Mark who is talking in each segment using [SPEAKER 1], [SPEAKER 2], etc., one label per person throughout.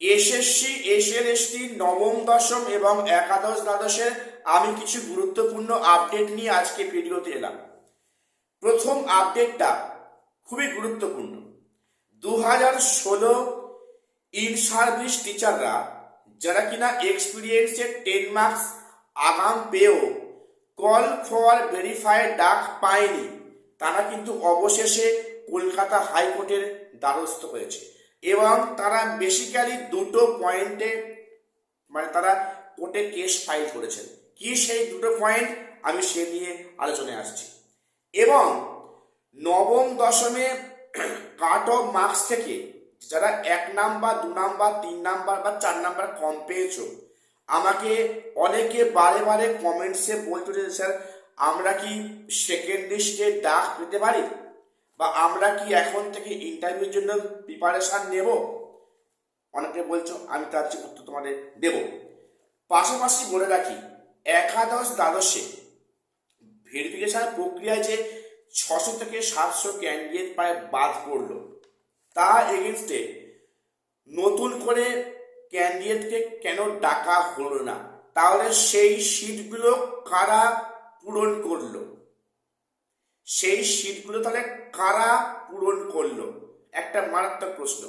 [SPEAKER 1] SSC SLST নবম, দশম এবং একাদশ দ্বাদশের আমি কিছু গুরুত্বপূর্ণ আপডেট নিয়ে আজকে ভিডিওতে এলাম। প্রথম আপডেটটা খুবই গুরুত্বপূর্ণ। দু হাজার ষোলো ইন সার্ভিস টিচাররা যারা কিনা এক্সপিরিয়েন্সের টেন মার্কস আগাম পেয়েও কল ফর ভেরিফাইড ডাক পায়নি, তারা কিন্তু অবশেষে কলকাতা হাইকোর্টের দ্বারস্থ হয়েছে। এবং তারা বেসিক্যালি দুটো পয়েন্টে মানে তারা কোর্টে কেস ফাইল করেছেন। কি সেই দুটো পয়েন্ট আমি সে নিয়ে আলোচনায় আসছি। এবং নবম দশমে কাট অফ মার্কস থেকে যারা এক নাম্বার, দু নাম্বার, তিন নাম্বার বা চার নাম্বার কম পেয়েছ, আমাকে অনেকে বারে বারে কমেন্টসে বলতো যে স্যার, আমরা কি সেকেন্ড লিস্টে ডাক পেতে পারি? বা আমরা কি এখন থেকে ইন্টারভিউর জন্য প্রিপারেশন নেব? অনেকে বলছো, আমি তার উত্তর তোমাদের দেব। পাশাপাশি বলে রাখি, একাদশ দ্বাদশে ভেরিফিকেশন প্রক্রিয়ায় যে ছশো থেকে সাতশো ক্যান্ডিডেট প্রায় বাদ পড়ল, তা এগেনস্টে নতুন করে ক্যান্ডিডেটকে কেন ডাকা হলো না? তাহলে সেই সিটগুলো কারা পূরণ করল? সেই সিটগুলো তাহলে কারা পূরণ করল? একটা মারাত্মক প্রশ্ন।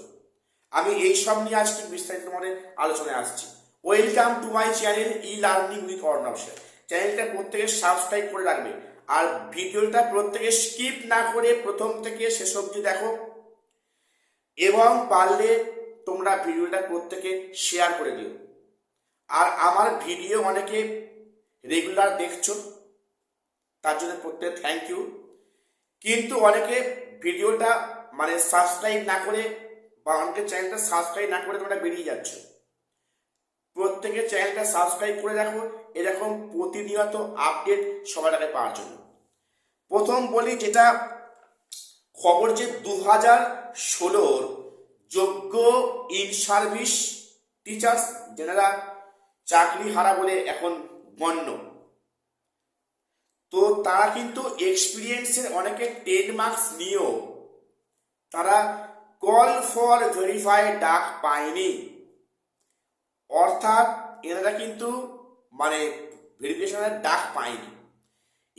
[SPEAKER 1] আমি এই সব নিয়ে আজকে বিস্তারিত তোমাদের আলোচনায় আসছি। Welcome to my channel e learning with Arnab sir চ্যানেলটা প্রত্যেকে সাবস্ক্রাইব করে রাখবে। আর ভিডিওটা প্রত্যেকে স্কিপ না করে প্রথম থেকে শেষ অবধি দেখো। এবং পারলে তোমরা ভিডিওটা প্রত্যেকে শেয়ার করে দিও। আর আমার ভিডিও অনেকে রেগুলার দেখছ। তার জন্য প্রত্যেকে থ্যাংক ইউ কিন্তু অনেকে ভিডিওটা মানে সাবস্ক্রাইব না করে বা অনেকে চ্যানেলটা সাবস্ক্রাইব না করে তোমরা বেরিয়ে যাচ্ছ। প্রত্যেকে চ্যানেলটা সাবস্ক্রাইব করে রাখো, এরকম প্রতিনিয়ত আপডেট সবার আগে পাওয়ার জন্য। প্রথম বলি যেটা, খবর যে দু হাজার ষোলোর যোগ্য ইন সার্ভিস টিচার্স যেনারা চাকরি হারা বলে এখন গণ্য। তো তারা কিন্তু এক্সপিরিয়েন্সের অনেকে টেন মার্কস নিয়েও। তারা কল ফর ভেরিফাই ডাক পায়নি। অর্থাৎ এনারা কিন্তু মানে ভেরিফিকেশনের ডাক পায়নি।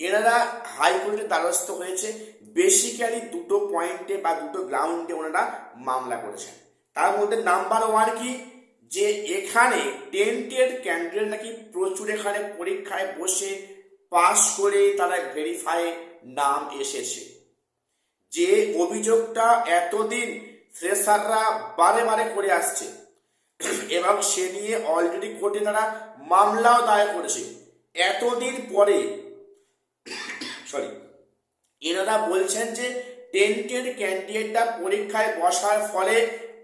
[SPEAKER 1] এনারা হাইকোর্টের দ্বারস্থ হয়েছে। বেসিক্যালি দুটো পয়েন্টে বা দুটো গ্রাউন্ডে ওনারা মামলা করেছেন। তার মধ্যে নাম্বার ওয়ান কি? যে এখানে টেন্টেড ক্যান্ডিডেট নাকি প্রচুর এখানে পরীক্ষায় বসে পাস করে তারা ভেরিফাই নাম এসেছে। যে অভিযোগটা এতদিন ফ্রেশাররা বারে বারে করে আসছে, এবং সে নিয়ে অলরেডি কোর্টে তারা মামলাও দায়ের করেছে। এতদিন পরে সরি এনারা বলছেন যে টেন্টেড ক্যান্ডিডেটটা পরীক্ষায় বসার ফলে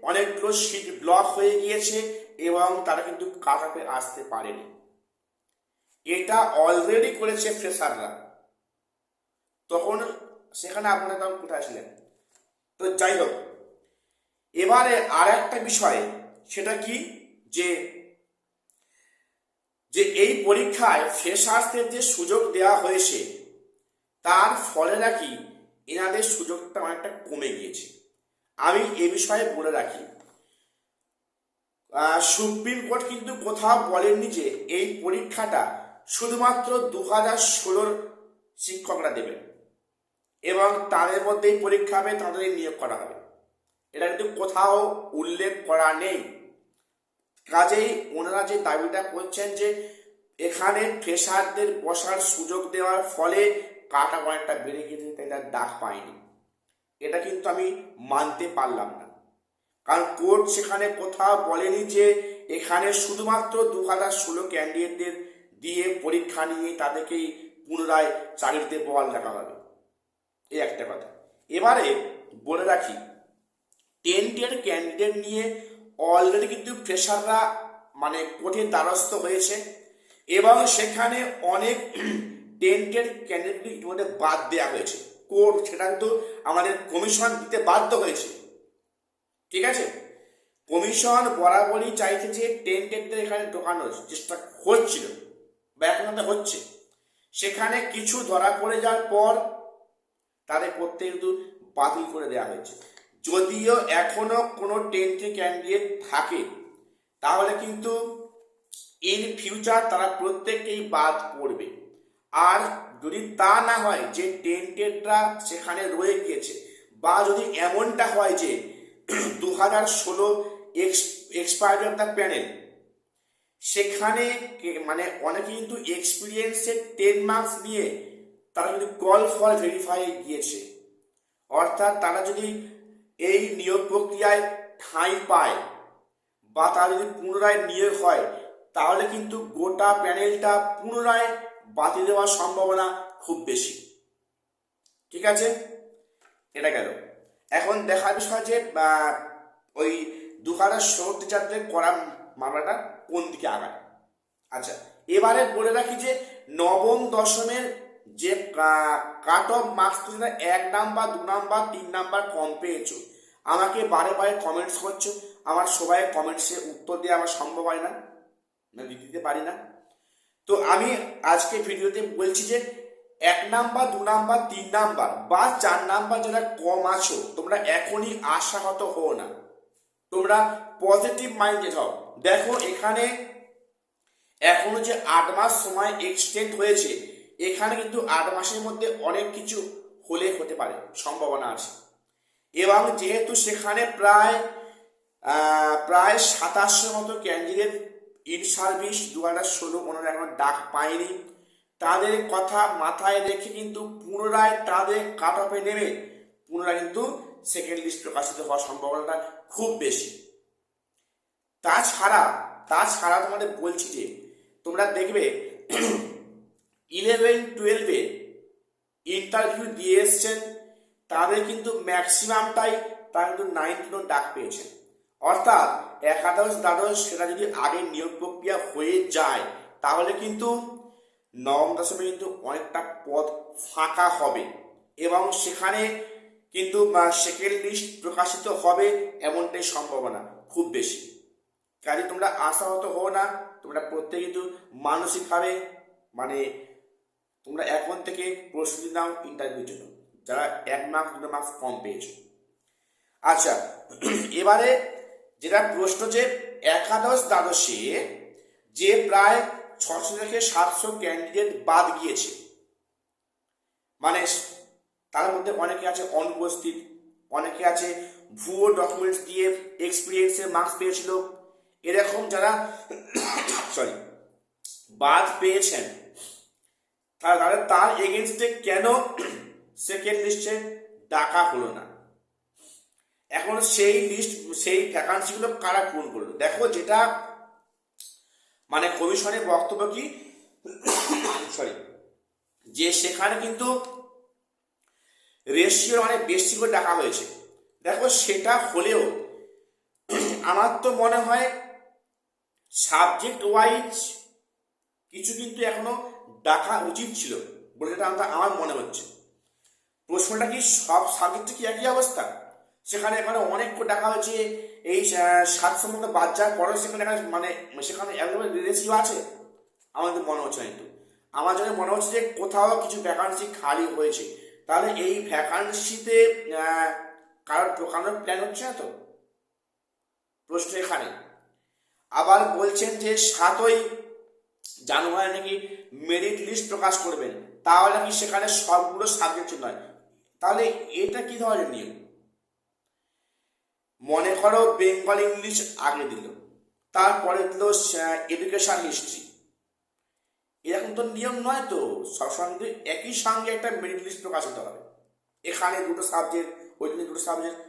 [SPEAKER 1] অনেকগুলো সিট ব্লক হয়ে গিয়েছে, এবং তারা কিন্তু কাটাপে আসতে পারেনি। এটা অলরেডি করেছে ফ্রেশাররা তখন সেখানে আপনারা তখন কোথায় ছিলেন? তো যাই হোক, এবারে আর একটা বিষয়, সেটা কি? যে যে এই পরীক্ষায় ফ্রেশার্সদের যে সুযোগ দেওয়া হয়েছে, তার ফলে নাকি এনাদের সুযোগটা অনেকটা কমে গিয়েছে। আমি এ বিষয়ে বলে রাখি। সুপ্রিম কোর্ট কিন্তু কোথাও বলেননি যে এই পরীক্ষাটা শুধুমাত্র দু হাজার ষোলোর শিক্ষকরা দেবেন এবং তাদের মধ্যেই পরীক্ষা হবে তাদের নিয়োগ করা হবে। এটা কিন্তু কোথাও উল্লেখ করা নেই। কাজেই ওনারা যে দাবিটা করছেন যে এখানে ফ্রেশারদের বসার সুযোগ দেওয়ার ফলে কাটা অনেকটা বেড়ে গিয়েছে তার ডাক পায়নি এটা কিন্তু আমি মানতে পারলাম না। কারণ কোর্ট সেখানে কোথাও বলেনি যে এখানে শুধুমাত্র দু হাজার ষোলো ক্যান্ডিডেটদের দিয়ে পরীক্ষা নিয়ে তাদেরকেই পুনরায় চাকরিতে বল রাখা হবে। এই একটা কথা। এবারে বলে রাখি টেন্টের ক্যান্ডিডেট নিয়ে অলরেডি কিন্তু ফ্রেশাররা মানে কোর্টের দ্বারস্থ হয়েছে এবং সেখানে অনেক টেন্টের ক্যান্ডিডেট ইতিমধ্যে বাদ দেওয়া হয়েছে। কোর্ট, সেটা কিন্তু আমাদের কমিশন দিতে বাধ্য হয়েছে। ঠিক আছে? কমিশন বরাবরই চাইছে যে টেন্টেডদের এখানে ঢোকানোর চেষ্টা হচ্ছিল। বা এখন হচ্ছে। সেখানে কিছু ধরা পড়ে যাওয়ার পর তাদের প্রত্যেক কিন্তু বাতিল করে দেওয়া হয়েছে। যদিও এখনও কোনো টেন্টে ক্যান্ডিডেট থাকে, তাহলে কিন্তু ইন ফিউচার তারা প্রত্যেককেই বাদ পড়বে। আর যদি তা না হয় যে টেন্টেডরা সেখানে রয়ে গিয়েছে, বা যদি এমনটা হয় যে দু হাজার ষোলো এক্সপায়ার্ড অফ দ্য প্যানেল সেখানে মানে অনেকে কিন্তু এক্সপিরিয়েন্সের টেন মার্কস নিয়ে তারা কিন্তু কল ফর ভেরিফাই গিয়েছে। অর্থাৎ তারা যদি এই নিয়োগ প্রক্রিয়ায় ঠাঁই পায় বা তারা যদি পুনরায় নিয়োগ হয়, তাহলে কিন্তু গোটা প্যানেলটা পুনরায় বাতিল দেওয়ার সম্ভাবনা খুব বেশি। ঠিক আছে? এটা গেল। এখন দেখার বিষয় যে ওই দু হাজার ষোলো টিচারদের করা মামলাটা কোন দিকে আগায়? আচ্ছা এবারে বলে রাখি যে নবম দশমের যে কাট অফ মার্কস তুমি এক নাম্বার, দু নাম্বার, তিন নাম্বার কম পেয়েছ। আমাকে বারে বারে কমেন্টস করছ, আমার সবাই কমেন্টসে উত্তর দেওয়া আমার সম্ভব হয় না দিতে পারি না। তো আমি আজকে ভিডিওতে বলছি যে এক নাম্বার, দু নাম্বার, তিন নাম্বার বা চার নাম্বার যারা কম আছো, তোমরা এখনই আশাহত হও না। তোমরা পজিটিভ মাইন্ডেড হও দেখো এখানে এখনও যে আট মাস সময় এক্সটেন্ড হয়েছে, এখানে কিন্তু আট মাসের মধ্যে অনেক কিছু হলে হতে পারে, সম্ভাবনা আছে। এবং যেহেতু সেখানে প্রায় প্রায় সাতাশশো মতো ক্যান্ডিডেট ইন সার্ভিস দু হাজার ষোলো ওনারা এখন ডাক পায়নি। তাদের কথা মাথায় রেখে কিন্তু পুনরায় তাদের কাট অফে নেমে পুনরায় কিন্তু সেকেন্ড লিস্ট প্রকাশিত হওয়ার সম্ভাবনাটা খুব বেশি। তাছাড়া তাছাড়া তোমাদের বলছি যে, তোমরা দেখবে ইলেভেন টুয়েলভে ইন্টারভিউ দিয়ে এসছেন। তাদের কিন্তু ম্যাক্সিমামটাই তারা কিন্তু নাইনটিনও ডাক পেয়েছেন। অর্থাৎ একাদশ দ্বাদশ সেটা যদি আগে নিয়োগ প্রক্রিয়া হয়ে যায়, তাহলে কিন্তু নবম দশমে কিন্তু অনেকটা পদ ফাঁকা হবে। এবং সেখানে কিন্তু সেকেন্ড লিস্ট প্রকাশিত হবে এমনটাই সম্ভাবনা খুব বেশি। কাজে তোমরা আশাহত হও না, তোমরা প্রত্যেকে কিন্তু মানসিকভাবে মানে তোমরা এখন থেকে প্রস্তুতি নাও ইন্টারভিউর জন্য, যারা এক মার্কস দুটো মার্কস কম পেয়েছ। আচ্ছা এবারে যেটা প্রশ্ন যে একাদশ দ্বাদশে যে প্রায় ছশো থেকে সাতশো ক্যান্ডিডেট বাদ গিয়েছে মানে তার মধ্যে অনেকে আছে অনুপস্থিত, অনেকে আছে ভুয়ো ডকুমেন্টস দিয়ে এক্সপিরিয়েন্সের মার্কস পেয়েছিল। এরকম যারা সরি বাদ পেয়েছেন তাহলে তার এগেনস্টে কেন সেকেন্ড লিস্টে ডাকা হলো না? এখন সেই লিস্ট সেই ভ্যাকান্সিগুলো কারা পূরণ করল? দেখো যেটা মানে কমিশনের বক্তব্য কি? সরি যে সেখানে কিন্তু রেশিও অনেক বেশি করে ডাকা হয়েছে। দেখো, সেটা হলেও আমার তো মনে হয় সাবজেক্ট ওয়াইজ কিছু কিন্তু এখনও ডাকা উচিত ছিল বলে যেটা আমরা মনে হচ্ছে। প্রশ্নটা কি, সব সাবজেক্টে কি একই অবস্থা? সেখানে এখানে অনেক ডাকা হয়েছে, এই মতো বাদ যাওয়ার পরেও সেখানে মানে সেখানে রেসিও আছে? আমাদের মনে হচ্ছে না কিন্তু আমার জন্য মনে হচ্ছে যে কোথাও কিছু ভ্যাকান্সি খালি হয়েছে। তাহলে এই ভ্যাকান্সিতে কারোর ঢোকানোর প্ল্যান হচ্ছে না তো? প্রশ্ন এখানে। আবার বলছেন যে সাতই জানুয়ারি নাকি মেরিট লিস্ট প্রকাশ করবেন। তাহলে কি সেখানে সবগুলো সাবজেক্ট নয়? তাহলে এটা কি ধরনের নিয়ম? মনে করো বেঙ্গল ইংলিশ আগে দিল, তারপরে দিল এডুকেশন হিস্ট্রি এরকম তো নিয়ম নয় তো। সবসময় একই সঙ্গে একটা মেরিট লিস্ট প্রকাশিত হবে। এখানে দুটো সাবজেক্ট ওই দিনে দুটো সাবজেক্ট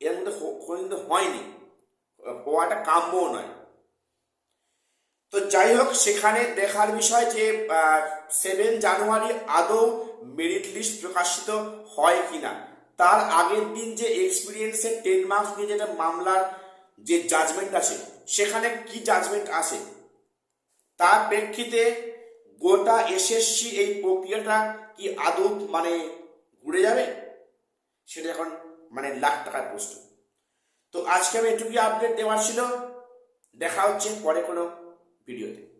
[SPEAKER 1] এর মধ্যে কিন্তু হয়নি। হওয়াটা কাম্যও নয়। তো যাই হোক, সেখানে দেখার বিষয় যে সেভেন জানুয়ারি আদৌ মেরিট লিস্ট প্রকাশিত হয় কিনা। তার আগের দিন যে এক্সপিরিয়েন্সের টেন মার্কস নিয়ে যেটা মামলার যে জাজমেন্ট আছে, সেখানে কি জাজমেন্ট আছে তার প্রেক্ষিতে গোটা এসএসসি এই প্রক্রিয়াটা কি আদৌ মানে ঘুরে যাবে? সেটা এখন মানে লাখ টাকার প্রশ্ন। তো আজকে আমি এটুকুই আপডেট দেওয়ার ছিল। দেখা হচ্ছে পরে কোনো ভিডিওতে